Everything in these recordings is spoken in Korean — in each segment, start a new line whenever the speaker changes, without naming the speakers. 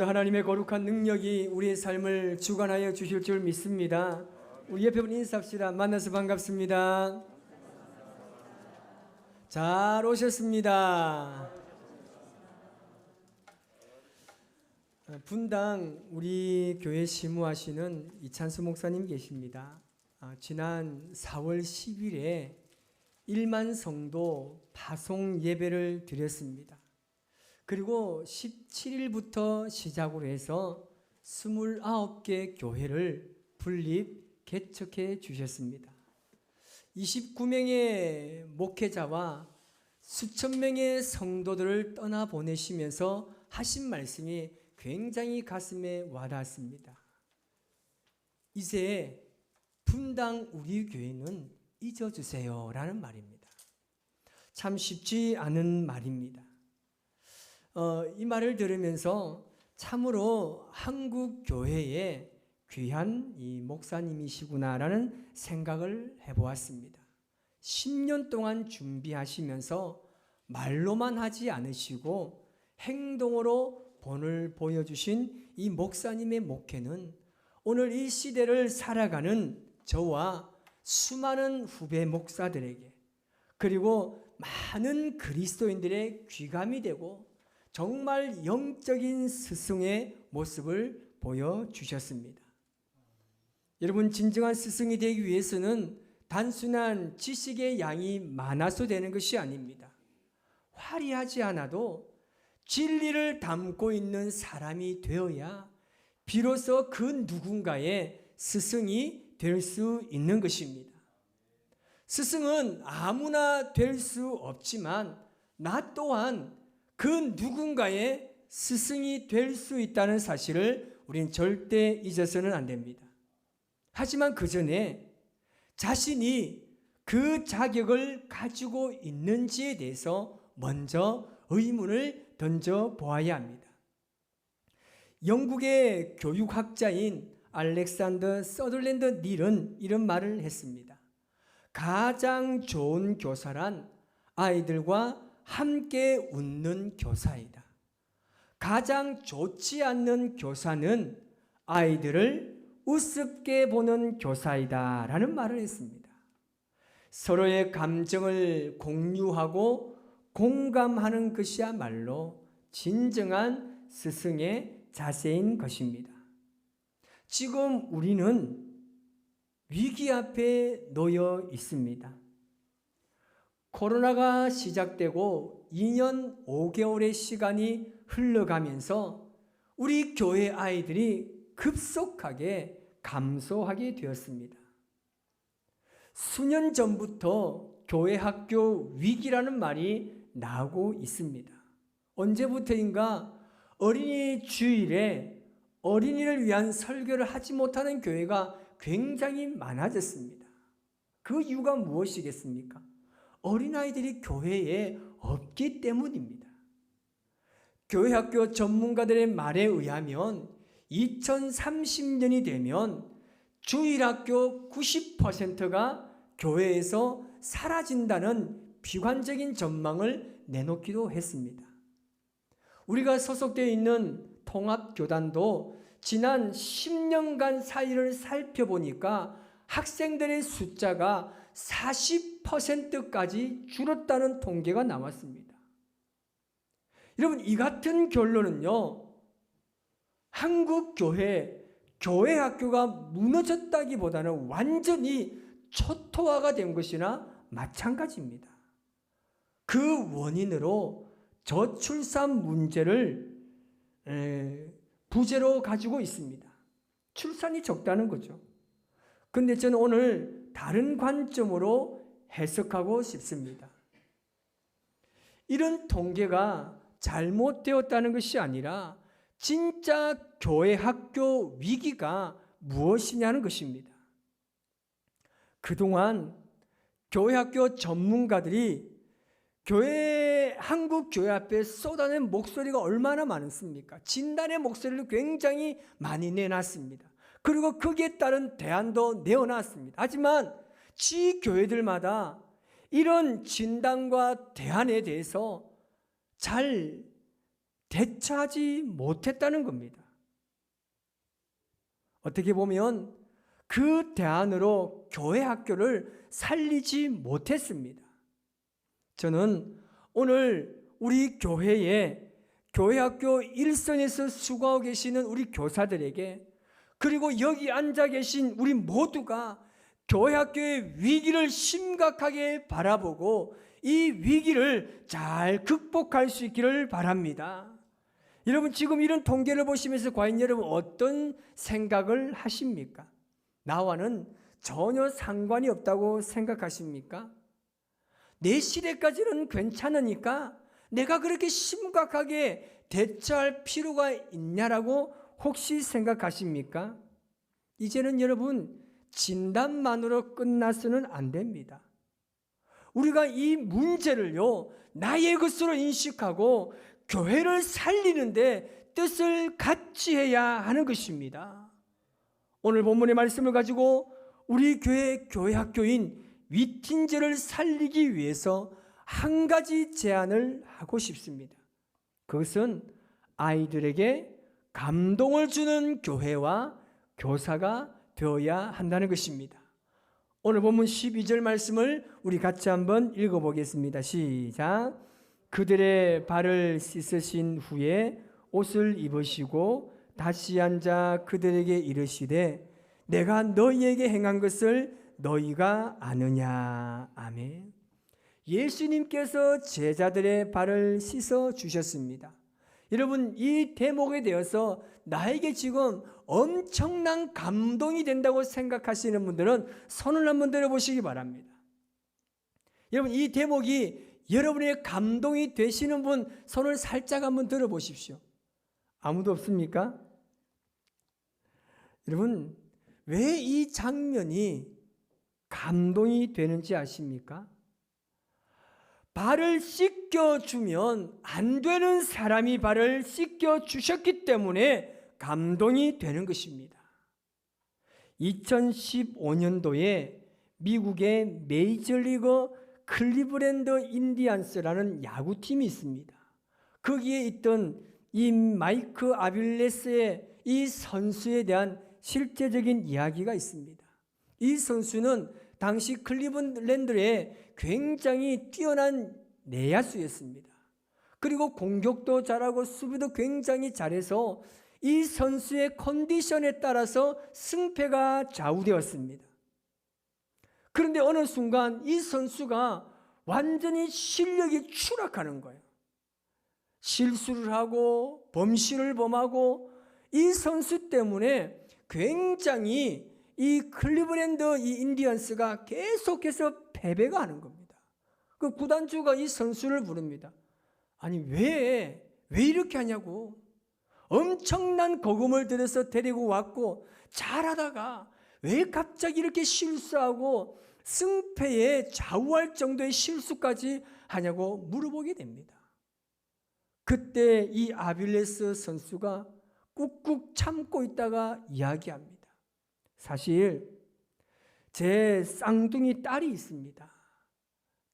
오늘도 하나님의 거룩한 능력이 우리의 삶을 주관하여 주실 줄 믿습니다. 우리 옆에 분 인사합시다. 만나서 반갑습니다. 잘 오셨습니다. 어, 분당 우리 교회 시무하시는 이찬수 목사님 계십니다. 아, 지난 4월 10일에 1만 성도 파송 예배를 드렸습니다. 그리고 17일부터 시작으로 해서 29개 교회를 분립 개척해 주셨습니다. 29명의 목회자와 수천 명의 성도들을 떠나 보내시면서 하신 말씀이 굉장히 가슴에 와닿았습니다. 이제 분당 우리 교회는 잊어주세요라는 말입니다. 참 쉽지 않은 말입니다. 어, 이 말을 들으면서 참으로 한국 교회의 귀한 이 목사님이시구나라는 생각을 해보았습니다. 10년 동안 준비하시면서 말로만 하지 않으시고 행동으로 본을 보여주신 이 목사님의 목회는 오늘 이 시대를 살아가는 저와 수많은 후배 목사들에게 그리고 많은 그리스도인들의 귀감이 되고 정말 영적인 스승의 모습을 보여주셨습니다. 여러분, 진정한 스승이 되기 위해서는 단순한 지식의 양이 많아서 되는 것이 아닙니다. 화려하지 않아도 진리를 담고 있는 사람이 되어야 비로소 그 누군가의 스승이 될 수 있는 것입니다. 스승은 아무나 될 수 없지만 나 또한 그 누군가의 스승이 될 수 있다는 사실을 우린 절대 잊어서는 안 됩니다. 하지만 그 전에 자신이 그 자격을 가지고 있는지에 대해서 먼저 의문을 던져 보아야 합니다. 영국의 교육학자인 알렉산더 서들랜드 닐은 이런 말을 했습니다. 가장 좋은 교사란 아이들과 함께 웃는 교사이다. 가장 좋지 않는 교사는 아이들을 우습게 보는 교사이다. 라는 말을 했습니다. 서로의 감정을 공유하고 공감하는 것이야말로 진정한 스승의 자세인 것입니다. 지금 우리는 위기 앞에 놓여 있습니다. 코로나가 시작되고 2년 5개월의 시간이 흘러가면서 우리 교회 아이들이 급속하게 감소하게 되었습니다. 수년 전부터 교회 학교 위기라는 말이 나오고 있습니다. 언제부터인가 어린이 주일에 어린이를 위한 설교를 하지 못하는 교회가 굉장히 많아졌습니다. 그 이유가 무엇이겠습니까? 어린아이들이 교회에 없기 때문입니다. 교회 학교 전문가들의 말에 의하면 2030년이 되면 주일학교 90%가 교회에서 사라진다는 비관적인 전망을 내놓기도 했습니다. 우리가 소속되어 있는 통합교단도 지난 10년간 사이를 살펴보니까 학생들의 숫자가 40%까지 줄었다는 통계가 나왔습니다. 여러분, 이 같은 결론은요, 한국 교회, 교회 학교가 무너졌다기보다는 완전히 초토화가 된 것이나 마찬가지입니다. 그 원인으로 저출산 문제를 부재로 가지고 있습니다. 출산이 적다는 거죠. 근데 저는 오늘 다른 관점으로 해석하고 싶습니다. 이런 통계가 잘못되었다는 것이 아니라 진짜 교회 학교 위기가 무엇이냐는 것입니다. 그동안 교회 학교 전문가들이 교회 한국 교회 앞에 쏟아낸 목소리가 얼마나 많습니까? 진단의 목소리를 굉장히 많이 내놨습니다. 그리고 거기에 따른 대안도 내어놨습니다. 하지만 지 교회들마다 이런 진단과 대안에 대해서 잘 대처하지 못했다는 겁니다. 어떻게 보면 그 대안으로 교회 학교를 살리지 못했습니다. 저는 오늘 우리 교회에 교회 학교 일선에서 수고하고 계시는 우리 교사들에게 그리고 여기 앉아 계신 우리 모두가 교회 학교의 위기를 심각하게 바라보고 이 위기를 잘 극복할 수 있기를 바랍니다. 여러분 지금 이런 통계를 보시면서 과연 여러분 어떤 생각을 하십니까? 나와는 전혀 상관이 없다고 생각하십니까? 내 시대까지는 괜찮으니까 내가 그렇게 심각하게 대처할 필요가 있냐라고 혹시 생각하십니까? 이제는 여러분 진단만으로 끝나서는 안 됩니다. 우리가 이 문제를요, 나의 것으로 인식하고 교회를 살리는데 뜻을 같이 해야 하는 것입니다. 오늘 본문의 말씀을 가지고 우리 교회 교회 학교인 위틴제를 살리기 위해서 한 가지 제안을 하고 싶습니다. 그것은 아이들에게 감동을 주는 교회와 교사가 되어야 한다는 것입니다. 오늘 본문 12절 말씀을 우리 같이 한번 읽어보겠습니다. 시작. 그들의 발을 씻으신 후에 옷을 입으시고 다시 앉아 그들에게 이르시되 내가 너희에게 행한 것을 너희가 아느냐. 아멘. 예수님께서 제자들의 발을 씻어 주셨습니다. 여러분, 이 대목에 대해서 나에게 지금 엄청난 감동이 된다고 생각하시는 분들은 손을 한번 들어보시기 바랍니다. 여러분, 이 대목이 여러분의 감동이 되시는 분 손을 살짝 한번 들어보십시오. 아무도 없습니까? 여러분, 왜 이 장면이 감동이 되는지 아십니까? 발을 씻겨주면 안 되는 사람이 발을 씻겨주셨기 때문에 감동이 되는 것입니다. 2015년도에 미국의 메이저리그 클리브랜드 인디안스라는 야구팀이 있습니다. 거기에 있던 이 마이크 아빌레스의 이 선수에 대한 실제적인 이야기가 있습니다. 이 선수는 당시 클리브랜드의 굉장히 뛰어난 내야수였습니다. 그리고 공격도 잘하고 수비도 굉장히 잘해서 이 선수의 컨디션에 따라서 승패가 좌우되었습니다. 그런데 어느 순간 이 선수가 완전히 실력이 추락하는 거예요. 실수를 하고 범실을 범하고 이 선수 때문에 굉장히 이 클리브랜드 이 인디언스가 계속해서 패배가 하는 겁니다. 그 구단주가 이 선수를 부릅니다. 아니 왜 왜 이렇게 하냐고. 엄청난 거금을 들여서 데리고 왔고 잘하다가 왜 갑자기 이렇게 실수하고 승패에 좌우할 정도의 실수까지 하냐고 물어보게 됩니다. 그때 이 아빌레스 선수가 꾹꾹 참고 있다가 이야기합니다. 사실 제 쌍둥이 딸이 있습니다.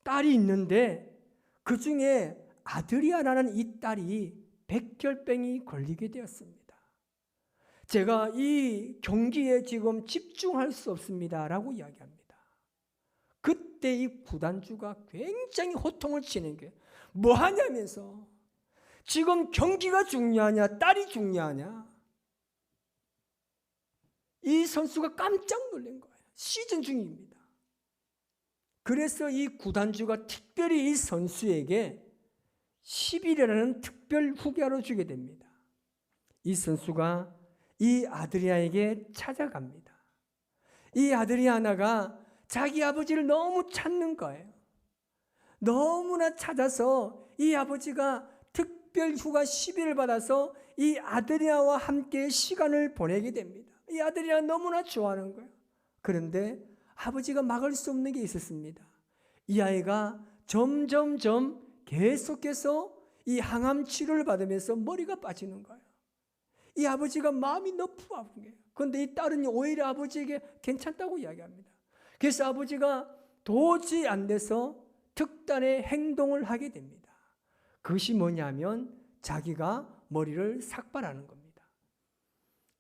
딸이 있는데 그 중에 아드리아라는 이 딸이 백혈병이 걸리게 되었습니다. 제가 이 경기에 지금 집중할 수 없습니다라고 이야기합니다. 그때 이 구단주가 굉장히 호통을 치는 게 뭐 하냐면서 지금 경기가 중요하냐 딸이 중요하냐 이 선수가 깜짝 놀란 거예요. 시즌 중입니다. 그래서 이 구단주가 특별히 이 선수에게 10일이라는 특별 후기를 주게 됩니다. 이 선수가 이 아드리아에게 찾아갑니다. 이 아드리아나가 자기 아버지를 너무 찾는 거예요. 너무나 찾아서 이 아버지가 특별 휴가 10일을 받아서 이 아드리아와 함께 시간을 보내게 됩니다. 이 아드리아 너무나 좋아하는 거예요. 그런데 아버지가 막을 수 없는 게 있었습니다. 이 아이가 점점점 계속해서 이 항암 치료를 받으면서 머리가 빠지는 거예요. 이 아버지가 마음이 너무 아픈 거예요. 그런데 이 딸은 오히려 아버지에게 괜찮다고 이야기합니다. 그래서 아버지가 도저히 안 돼서 특단의 행동을 하게 됩니다. 그것이 뭐냐면 자기가 머리를 삭발하는 겁니다.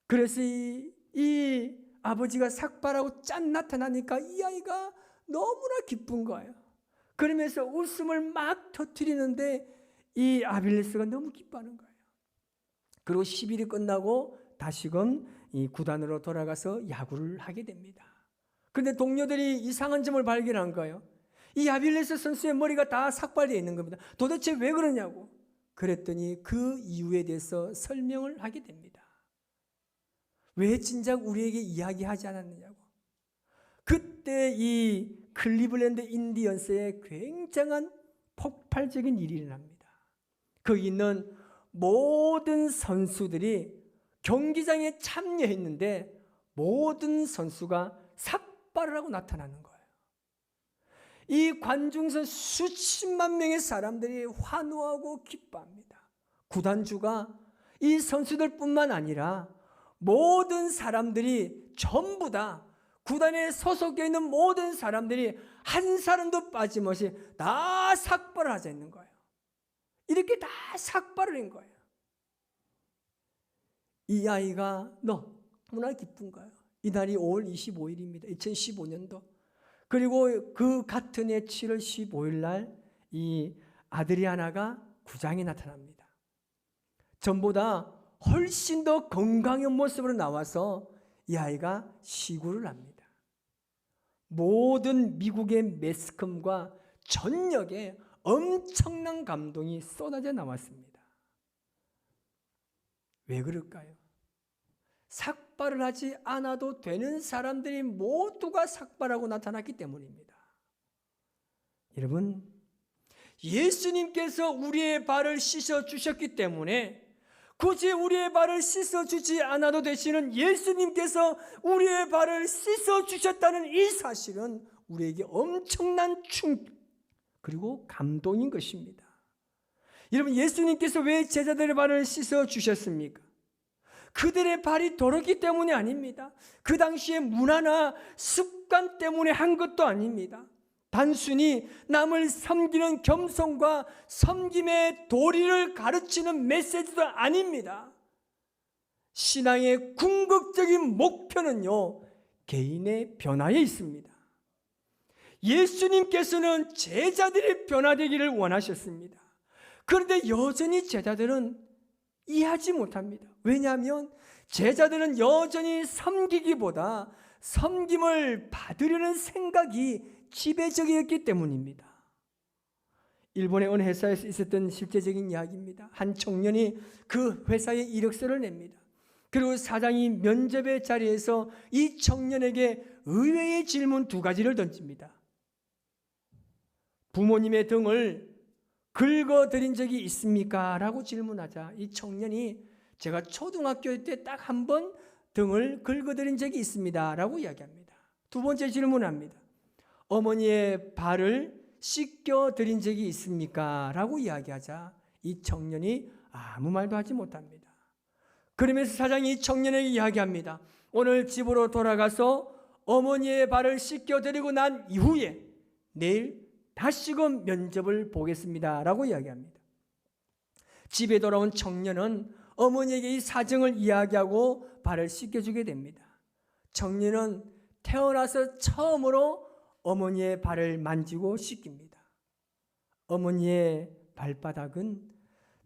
그래서 이, 이 아버지가 삭발하고 짠 나타나니까 이 아이가 너무나 기쁜 거예요. 그러면서 웃음을 막 터뜨리는데 이 아빌레스가 너무 기뻐하는 거예요. 그리고 10일이 끝나고 다시금 이 구단으로 돌아가서 야구를 하게 됩니다. 그런데 동료들이 이상한 점을 발견한 거예요. 이 아빌레스 선수의 머리가 다 삭발되어 있는 겁니다. 도대체 왜 그러냐고. 그랬더니 그 이유에 대해서 설명을 하게 됩니다. 왜 진작 우리에게 이야기하지 않았느냐고. 그때 이 클리블랜드 인디언스에 굉장한 폭발적인 일이 일어납니다. 거기 있는 모든 선수들이 경기장에 참여했는데 모든 선수가 삭발을 하고 나타나는 거예요. 이 관중석 수십만 명의 사람들이 환호하고 기뻐합니다. 구단주가 이 선수들뿐만 아니라 모든 사람들이 전부 다 구단에 소속되어 있는 모든 사람들이 한 사람도 빠짐없이 다 삭발을 하자 있는 거예요. 이렇게 다 삭발을 한 거예요. 이 아이가 너무나 기쁜 거예요. 이날이 5월 25일입니다. 2015년도. 그리고 그 같은 해 7월 15일 날 이 아드리아나가 구장에 나타납니다. 전보다 훨씬 더 건강한 모습으로 나와서 이 아이가 시구를 합니다. 모든 미국의 매스컴과 전역에 엄청난 감동이 쏟아져 나왔습니다. 왜 그럴까요? 삭발을 하지 않아도 되는 사람들이 모두가 삭발하고 나타났기 때문입니다. 여러분, 예수님께서 우리의 발을 씻어 주셨기 때문에 굳이 우리의 발을 씻어 주지 않아도 되시는 예수님께서 우리의 발을 씻어 주셨다는 이 사실은 우리에게 엄청난 충 그리고 감동인 것입니다. 여러분 예수님께서 왜 제자들의 발을 씻어 주셨습니까? 그들의 발이 더럽기 때문이 아닙니다. 그 당시의 문화나 습관 때문에 한 것도 아닙니다. 단순히 남을 섬기는 겸손과 섬김의 도리를 가르치는 메시지도 아닙니다. 신앙의 궁극적인 목표는요, 개인의 변화에 있습니다. 예수님께서는 제자들이 변화되기를 원하셨습니다. 그런데 여전히 제자들은 이해하지 못합니다. 왜냐하면 제자들은 여전히 섬기기보다 섬김을 받으려는 생각이 지배적이었기 때문입니다. 일본의 어느 회사에서 있었던 실제적인 이야기입니다. 한 청년이 그 회사에 이력서를 냅니다. 그리고 사장이 면접의 자리에서 이 청년에게 의외의 질문 두 가지를 던집니다. 부모님의 등을 긁어드린 적이 있습니까? 라고 질문하자 이 청년이 제가 초등학교 때 딱 한 번 등을 긁어드린 적이 있습니다. 라고 이야기합니다. 두 번째 질문합니다. 어머니의 발을 씻겨 드린 적이 있습니까? 라고 이야기하자 이 청년이 아무 말도 하지 못합니다. 그러면서 사장이 이 청년에게 이야기합니다. 오늘 집으로 돌아가서 어머니의 발을 씻겨 드리고 난 이후에 내일 다시금 면접을 보겠습니다. 라고 이야기합니다. 집에 돌아온 청년은 어머니에게 이 사정을 이야기하고 발을 씻겨주게 됩니다. 청년은 태어나서 처음으로 어머니의 발을 만지고 씻깁니다. 어머니의 발바닥은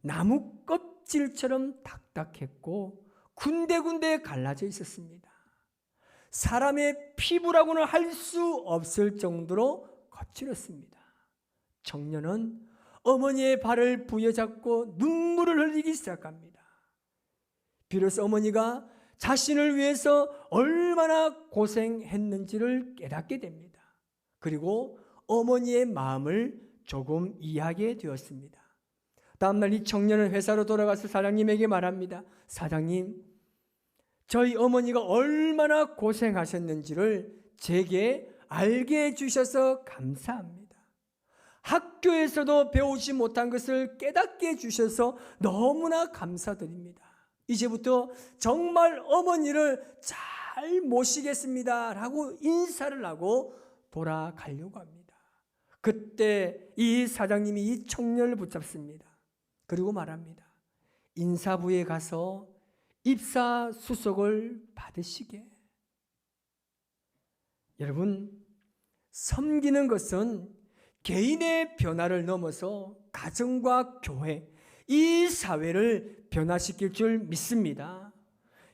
나무 껍질처럼 딱딱했고 군데군데 갈라져 있었습니다. 사람의 피부라고는 할 수 없을 정도로 거칠었습니다. 청년은 어머니의 발을 부여잡고 눈물을 흘리기 시작합니다. 비로소 어머니가 자신을 위해서 얼마나 고생했는지를 깨닫게 됩니다. 그리고 어머니의 마음을 조금 이해하게 되었습니다. 다음날 이 청년은 회사로 돌아가서 사장님에게 말합니다. 사장님, 저희 어머니가 얼마나 고생하셨는지를 제게 알게 해주셔서 감사합니다. 학교에서도 배우지 못한 것을 깨닫게 해주셔서 너무나 감사드립니다. 이제부터 정말 어머니를 잘 모시겠습니다. 라고 인사를 하고 돌아가려고 합니다. 그때 이 사장님이 이 청년을 붙잡습니다. 그리고 말합니다. 인사부에 가서 입사 수속을 받으시게. 여러분, 섬기는 것은 개인의 변화를 넘어서 가정과 교회, 이 사회를 변화시킬 줄 믿습니다.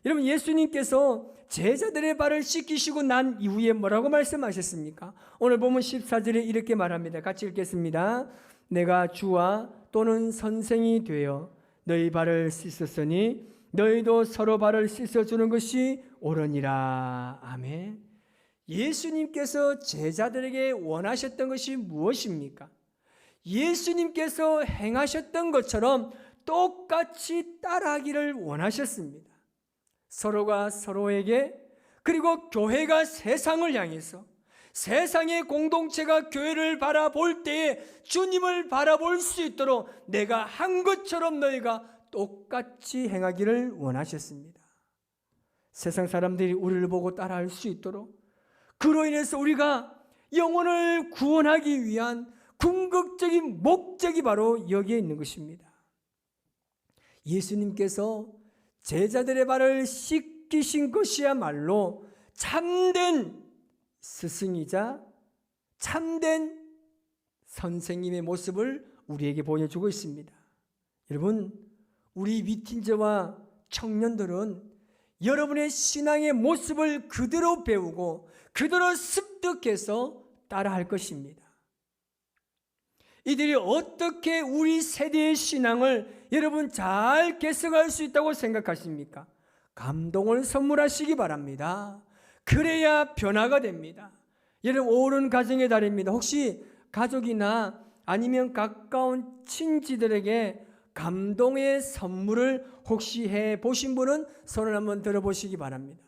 여러분, 예수님께서 제자들의 발을 씻기시고 난 이후에 뭐라고 말씀하셨습니까? 오늘 보면 14절에 이렇게 말합니다. 같이 읽겠습니다. 내가 주와 또는 선생이 되어 너희 발을 씻었으니 너희도 서로 발을 씻어주는 것이 옳으니라. 아멘. 예수님께서 제자들에게 원하셨던 것이 무엇입니까? 예수님께서 행하셨던 것처럼 똑같이 따라하기를 원하셨습니다. 서로가 서로에게 그리고 교회가 세상을 향해서 세상의 공동체가 교회를 바라볼 때에 주님을 바라볼 수 있도록 내가 한 것처럼 너희가 똑같이 행하기를 원하셨습니다. 세상 사람들이 우리를 보고 따라할 수 있도록 그로 인해서 우리가 영혼을 구원하기 위한 궁극적인 목적이 바로 여기에 있는 것입니다. 예수님께서 제자들의 발을 씻기신 것이야말로 참된 스승이자 참된 선생님의 모습을 우리에게 보여주고 있습니다. 여러분, 우리 위틴저와 청년들은 여러분의 신앙의 모습을 그대로 배우고 그대로 습득해서 따라할 것입니다. 이들이 어떻게 우리 세대의 신앙을 여러분 잘 개척할 수 있다고 생각하십니까? 감동을 선물하시기 바랍니다. 그래야 변화가 됩니다. 여러분 오른 가정의 달입니다. 혹시 가족이나 아니면 가까운 친지들에게 감동의 선물을 혹시 해 보신 분은 손을 한번 들어보시기 바랍니다.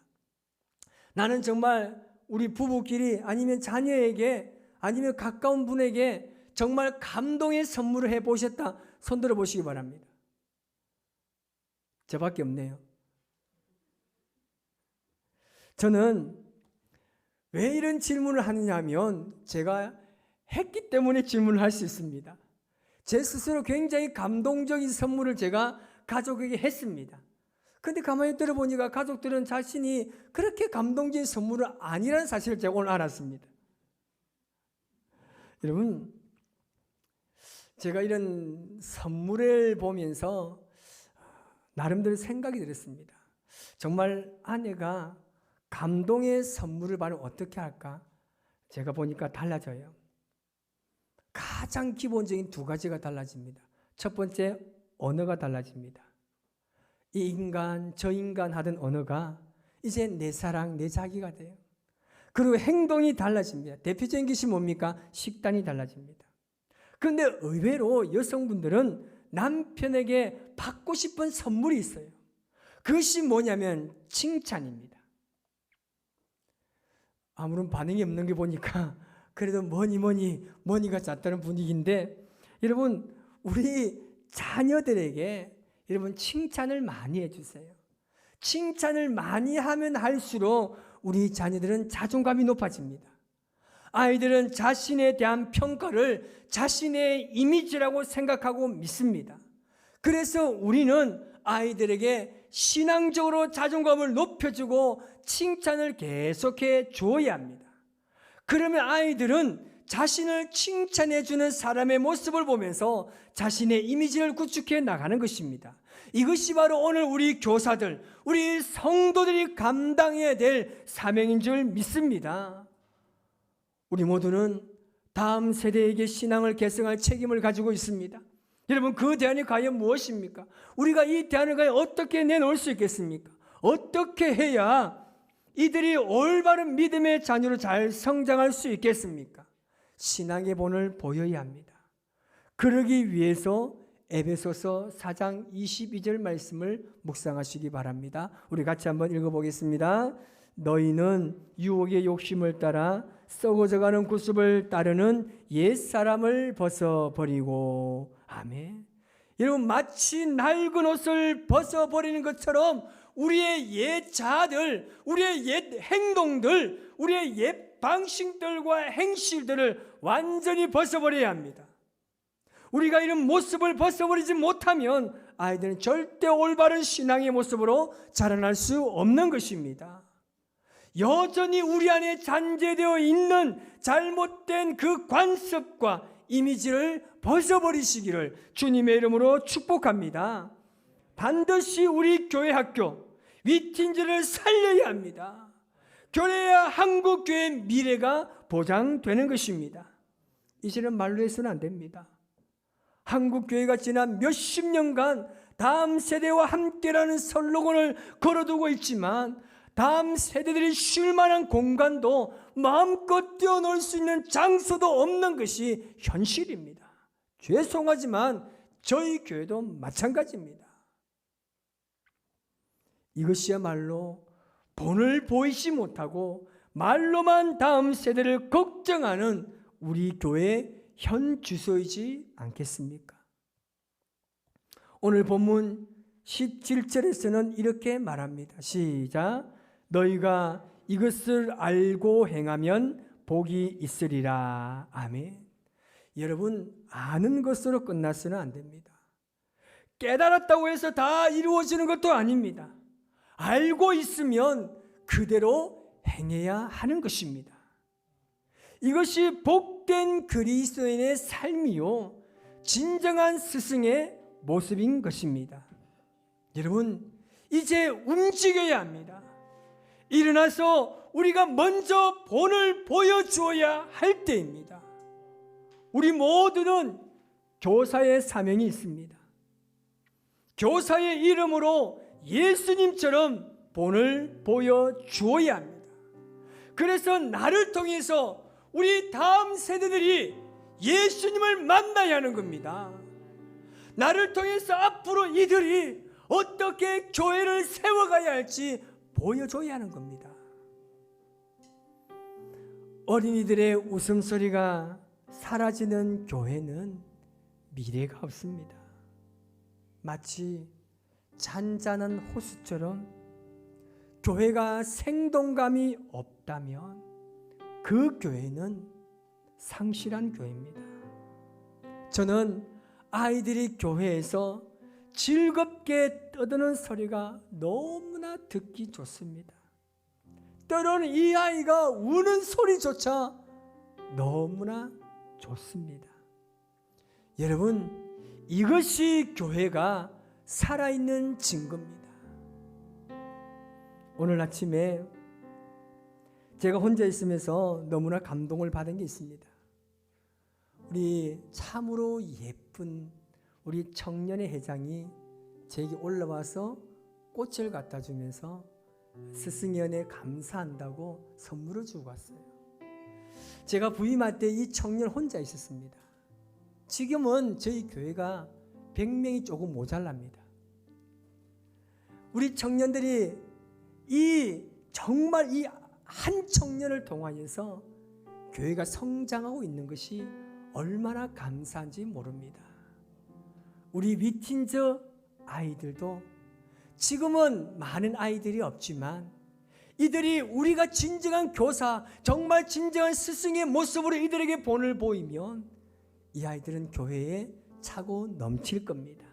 나는 정말 우리 부부끼리 아니면 자녀에게 아니면 가까운 분에게 정말 감동의 선물을 해 보셨다. 손 들어 보시기 바랍니다. 저밖에 없네요. 저는 왜 이런 질문을 하느냐 하면 제가 했기 때문에 질문을 할 수 있습니다. 제 스스로 굉장히 감동적인 선물을 제가 가족에게 했습니다. 근데 가만히 들어보니까 가족들은 자신이 그렇게 감동적인 선물은 아니라는 사실을 제가 오늘 알았습니다. 여러분, 제가 이런 선물을 보면서 나름대로 생각이 들었습니다. 정말 아내가 감동의 선물을 받으면 어떻게 할까? 제가 보니까 달라져요. 가장 기본적인 두 가지가 달라집니다. 첫 번째, 언어가 달라집니다. 이 인간, 저 인간 하던 언어가 이제 내 사랑, 내 자기가 돼요. 그리고 행동이 달라집니다. 대표적인 것이 뭡니까? 식단이 달라집니다. 그런데 의외로 여성분들은 남편에게 받고 싶은 선물이 있어요. 그것이 뭐냐면 칭찬입니다. 아무런 반응이 없는 게 보니까 그래도 뭐니 뭐니 뭐니가 잦다는 분위기인데 여러분 우리 자녀들에게 여러분 칭찬을 많이 해주세요. 칭찬을 많이 하면 할수록 우리 자녀들은 자존감이 높아집니다. 아이들은 자신에 대한 평가를 자신의 이미지라고 생각하고 믿습니다. 그래서 우리는 아이들에게 신앙적으로 자존감을 높여주고 칭찬을 계속해 주어야 합니다. 그러면 아이들은 자신을 칭찬해주는 사람의 모습을 보면서 자신의 이미지를 구축해 나가는 것입니다. 이것이 바로 오늘 우리 교사들, 우리 성도들이 감당해야 될 사명인 줄 믿습니다. 우리 모두는 다음 세대에게 신앙을 계승할 책임을 가지고 있습니다. 여러분, 그 대안이 과연 무엇입니까? 우리가 이 대안을 과연 어떻게 내놓을 수 있겠습니까? 어떻게 해야 이들이 올바른 믿음의 자녀로 잘 성장할 수 있겠습니까? 신앙의 본을 보여야 합니다. 그러기 위해서 에베소서 4장 22절 말씀을 묵상하시기 바랍니다. 우리 같이 한번 읽어보겠습니다. 너희는 유혹의 욕심을 따라 썩어져가는 구습을 따르는 옛 사람을 벗어버리고 아멘. 여러분 마치 낡은 옷을 벗어버리는 것처럼 우리의 옛 자들, 우리의 옛 행동들, 우리의 옛 방식들과 행실들을 완전히 벗어버려야 합니다. 우리가 이런 모습을 벗어버리지 못하면 아이들은 절대 올바른 신앙의 모습으로 자라날 수 없는 것입니다. 여전히 우리 안에 잔재되어 있는 잘못된 그 관습과 이미지를 벗어버리시기를 주님의 이름으로 축복합니다. 반드시 우리 교회 학교 위틴즈를 살려야 합니다. 그래야 한국 교회 미래가 보장되는 것입니다. 이제는 말로 해서는 안 됩니다. 한국 교회가 지난 몇십 년간 다음 세대와 함께라는 슬로건을 걸어두고 있지만 다음 세대들이 쉴 만한 공간도 마음껏 뛰어놀 수 있는 장소도 없는 것이 현실입니다. 죄송하지만 저희 교회도 마찬가지입니다. 이것이야말로 본을 보이지 못하고 말로만 다음 세대를 걱정하는 우리 교회 현 주소이지 않겠습니까? 오늘 본문 17절에서는 이렇게 말합니다. 시작. 너희가 이것을 알고 행하면 복이 있으리라. 아멘. 여러분, 아는 것으로 끝나서는 안 됩니다. 깨달았다고 해서 다 이루어지는 것도 아닙니다. 알고 있으면 그대로 행해야 하는 것입니다. 이것이 복된 그리스도인의 삶이요. 진정한 스승의 모습인 것입니다. 여러분, 이제 움직여야 합니다. 일어나서 우리가 먼저 본을 보여주어야 할 때입니다. 우리 모두는 교사의 사명이 있습니다. 교사의 이름으로 예수님처럼 본을 보여주어야 합니다. 그래서 나를 통해서 우리 다음 세대들이 예수님을 만나야 하는 겁니다. 나를 통해서 앞으로 이들이 어떻게 교회를 세워가야 할지 보여줘야 하는 겁니다. 어린이들의 웃음소리가 사라지는 교회는 미래가 없습니다. 마치 잔잔한 호수처럼 교회가 생동감이 없다면 그 교회는 상실한 교회입니다. 저는 아이들이 교회에서 즐겁게 떠드는 소리가 너무나 듣기 좋습니다. 때로는 이 아이가 우는 소리조차 너무나 좋습니다. 여러분, 이것이 교회가 살아있는 증거입니다. 오늘 아침에 제가 혼자 있으면서 너무나 감동을 받은 게 있습니다. 우리 참으로 예쁜 우리 청년의 회장이 제게 올라와서 꽃을 갖다 주면서 은혜 감사한다고 선물을 주고 갔어요. 제가 부임할 때 이 청년 혼자 있었습니다. 지금은 저희 교회가 100명이 조금 모자랍니다. 우리 청년들이 이 정말 이 한 청년을 통하여서 교회가 성장하고 있는 것이 얼마나 감사한지 모릅니다. 우리 위틴저 아이들도 지금은 많은 아이들이 없지만 이들이 우리가 진정한 교사, 정말 진정한 스승의 모습으로 이들에게 본을 보이면 이 아이들은 교회에 차고 넘칠 겁니다.